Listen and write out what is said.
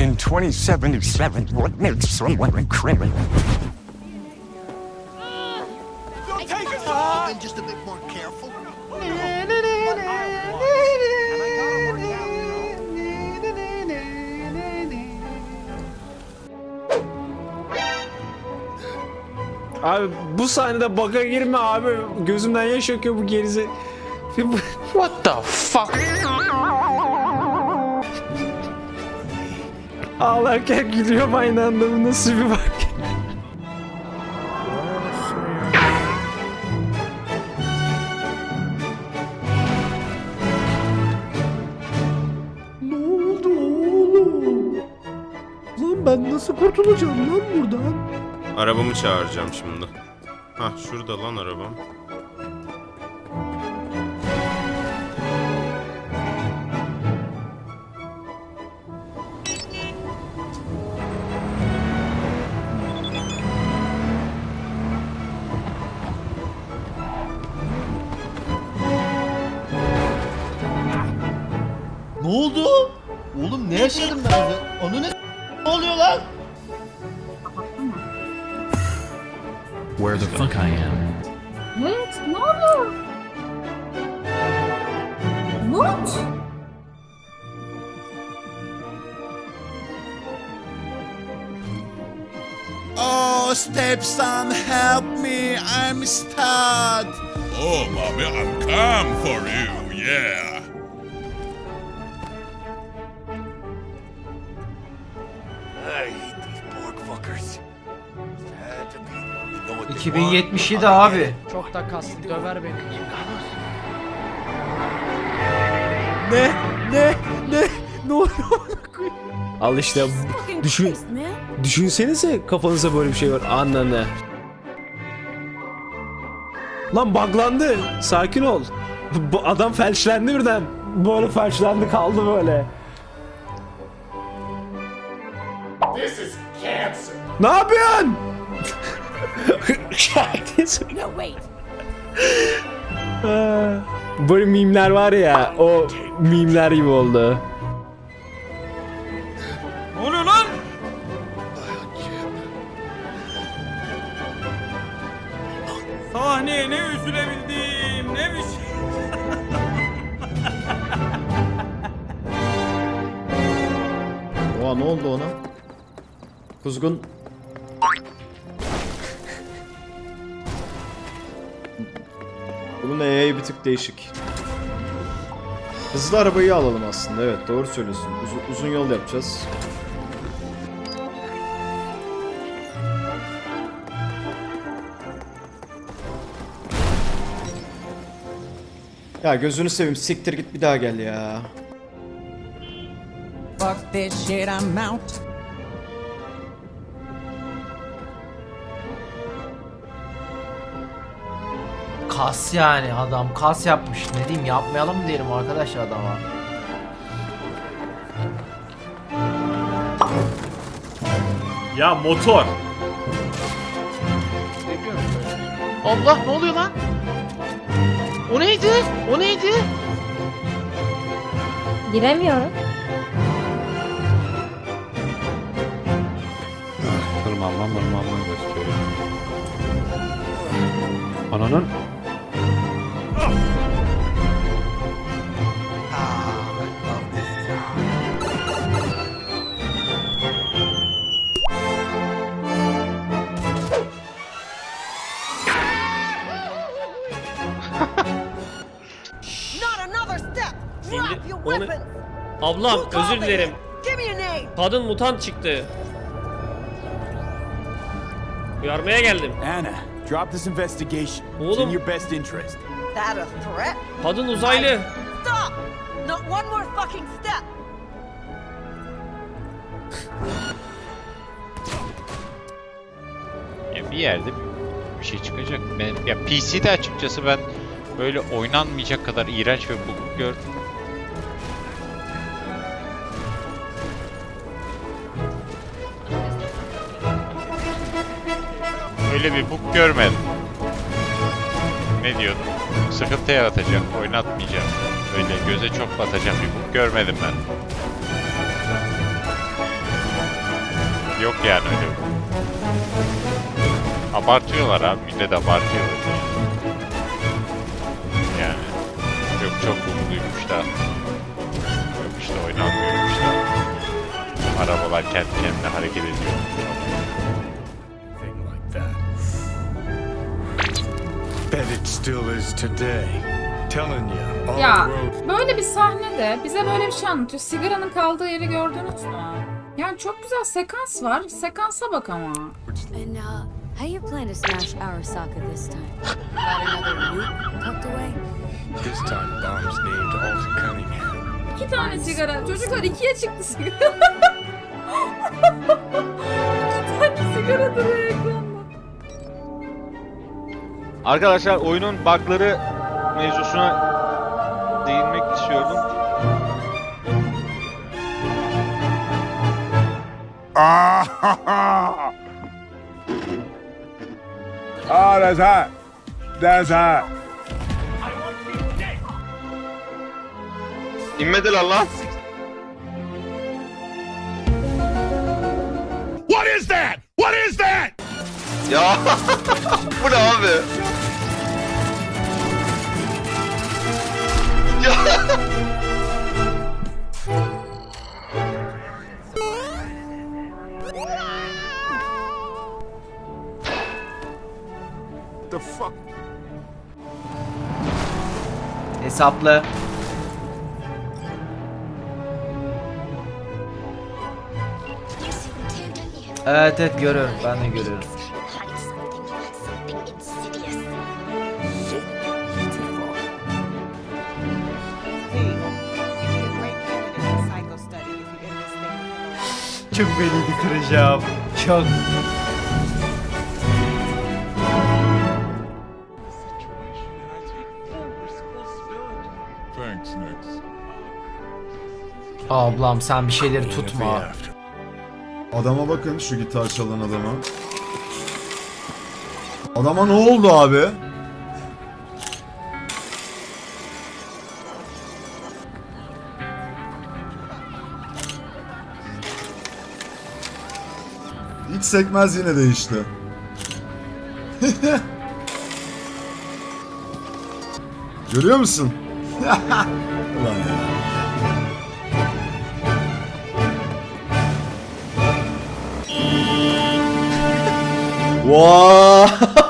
In 2077, what makes someone a criminal? Been just a bit more careful. Abi bu sahnede baka girme abi. Gözümden yaş akıyor bu gerize. What the fuck? Ağlarken gülüyorum aynı anda. Bu nasıl bir bak. Ne oldu oğlum? Lan ben nasıl kurtulacağım lan buradan? Arabamı çağıracağım şimdi. Hah şurada lan arabam. Yaşadım ben orada? Onu ne ne oluyor lan? where the fuck I am. What? Ne oluyor? What? Oh, stepson, help me. I'm stuck. Oh, mommy, I'm come for you, yeah. 2077 want? abi. Çok da kaslı döver beni. Ne? Ne? Ne? Ne oluyor? Al işte. Düşün, düşünsenize kafanıza böyle bir şey var. Ananı. Lan buglandı. Sakin ol. Bu adam felçlendi birden. Böyle felçlendi kaldı böyle. Ne yapıyorsun? No wait. Böyle mimler var ya o mimler gibi oldu. Ne oluyor lan? Sahneye ne üzülebildim ne bir şey. Oha ne oldu ona? Kuzgun. Bunun AI'yi bir tık değişik. Hızlı arabayı alalım aslında evet doğru söylüyorsun. Uzun, uzun yol yapacağız. Ya gözünü seveyim siktir git bir daha gel ya. Fuck this shit, I'm out. Kas yani adam kas yapmış. Ne diyeyim yapmayalım mı diyelim arkadaşlar adama. Ya motor. Allah ne oluyor lan? O neydi? O neydi? Giremiyorum. Tırmanma mırmanma gösteriyor. Ananın onu-. Ablam a name. Kadın mutant çıktı. Uyarmaya geldim. Anna, drop this investigation. It's in Oğlum. your best interest. That a threat? Kadın uzaylı. Stop! Not one more fucking step. Ya bir yerde bir şey çıkacak. Ben, ya PC'de açıkçası ben böyle oynanmayacak kadar iğrenç ve buguk gördüm. Öyle bir bug görmedim. Ne diyordum? Sıkıntı yaratacak, oynatmayacak. Öyle göze çok batacak bir bug görmedim ben. Yok yani öyle. bir- Abartıyorlar abi. Millet abartıyor. Yani. Yok çok mutluymuş da. Yok işte oynanmıyormuş da. Arabalar kendi kendine hareket ediyor. Ya the road böyle bir sahnede bize böyle bir şey anlatıyor. Sigaranın kaldığı yeri gördünüz mü? Yani çok güzel sekans var. Sekansa bak ama. And uh, how you plan to smash Arasaka this time? Got another nuke tucked away? This time, bombs named Alta Cunningham. İki tane sigara. Çocuklar ikiye çıktı sigara. İki tane sigara duruyor. Arkadaşlar oyunun bug'ları mevzusuna değinmek istiyordum. Ah, that's hot. That's hot. İnmediler lan. What is that? What is that? Ya bu ne abi? Hesaplı. Evet evet görüyorum. Ben de görüyorum. Çok belliydi kıracağım. Çok. Thanks, Nix. Ablam sen bir şeyleri tutma. Adama bakın şu gitar çalan adama. Adama ne oldu abi? Hiç sekmez yine de işte. Görüyor musun? 哈哈老爷我哈哈